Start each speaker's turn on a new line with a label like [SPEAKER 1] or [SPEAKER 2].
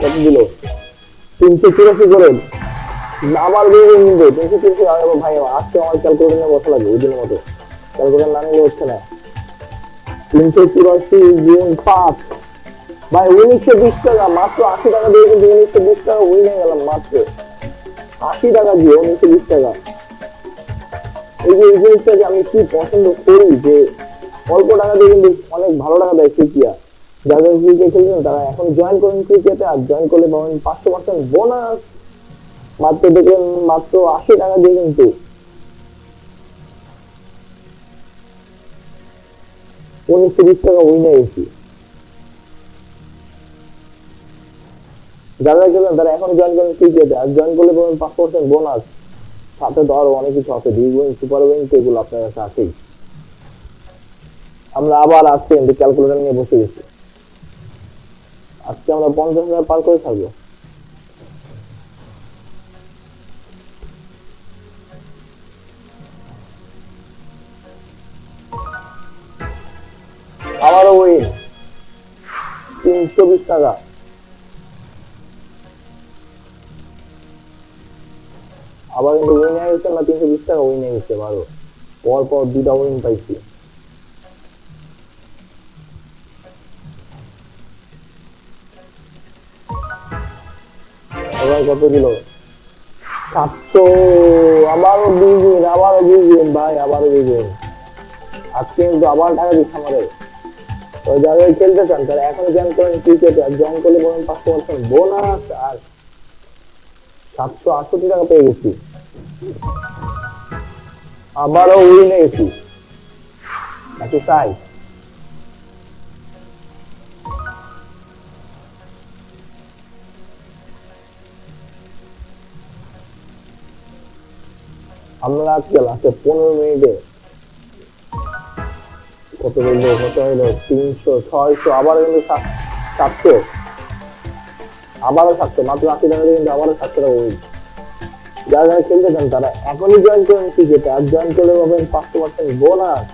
[SPEAKER 1] কত দিল তিনশো করে। কিন্তু তিনশো চুরাশি ভাই আজকে আমার ক্যালকুলেটার বসা লাগে ওই দিনের মতো। ক্যালকুলেটার না নিলে হচ্ছে না। তিনশো চুরাশি গুণ পাঁচ। ভাই, উনিশশো বিশ টাকা, মাত্র আশি টাকা দিয়ে কিন্তু উনিশশো বিশ টাকা গেলাম মাত্র। আশি টাকা দিয়ে উনিশশো বিশ টাকা। এই যে এই আমি কি পছন্দ করি যে, অল্প টাকা দিয়ে কিন্তু অনেক ভালো টাকা দেয় ক্রিকিয়া যাদের ক্রিকেট খেলছেন তারা এখন জয়েন করেন ক্রিকেটে আর জয়েন করলে পাবেন পাঁচশো পার্সেন্ট বোনাস মাত্র দেখলেন মাত্র আশি টাকা দিয়ে কিন্তু। উনিশশো বিশ টাকা উইনে গেছি যারা খেলেন তারা এখন জয়েন করেন ক্রিকেটে আর জয়েন করলে পাবেন পার্সেন্ট বোনাস সাথে আরও অনেক কিছু আছে উইন সুপার উইন এগুলো আপনার কাছে আছেই। আমরা আবার আজকে ক্যালকুলেটর নিয়ে বসে গেছি। আজকে আমরা পঞ্চাশ হাজার পার করে থাকব। আবারও উইন তিনশো বিশ টাকা। আবার কিন্তু উইন হয়ে গেছে না তিনশো বিশ টাকা উইন হয়ে গেছে বারো পর পর দুটা উইন পাইছি। এবার কত দিল? সাতশো আবারও দুই দিন আবারও দুই দিন, ভাই আবারও দুই দিন। আজকে কিন্তু আবার টাকা দিচ্ছে আমাদের। তো যারা খেলতে চান, তারা এখন জয়েন করেন ক্রিকেটে। আর জয়েন করলে বলেন পাঁচশো পার্সেন্ট বোনাস আর সাতশো আটষট্টি টাকা পেয়ে গেছি। আবারও উইনে গেছি নাকি তাই আমরা আজকে লাস্টে পনেরো মিনিটে কত বলল কত হইল তিনশো, ছয়শো আবার কিন্তু সাতশো। আবারও সাতশো, মাত্র আশি টাকা কিন্তু আবারও সাতশো টাকা যারা যারা খেলতে চান, তারা এখনই জয়েন করেন ক্রিকেটে আর জয়েন করলে পাবেন পাঁচশো পার্সেন্ট বোনাস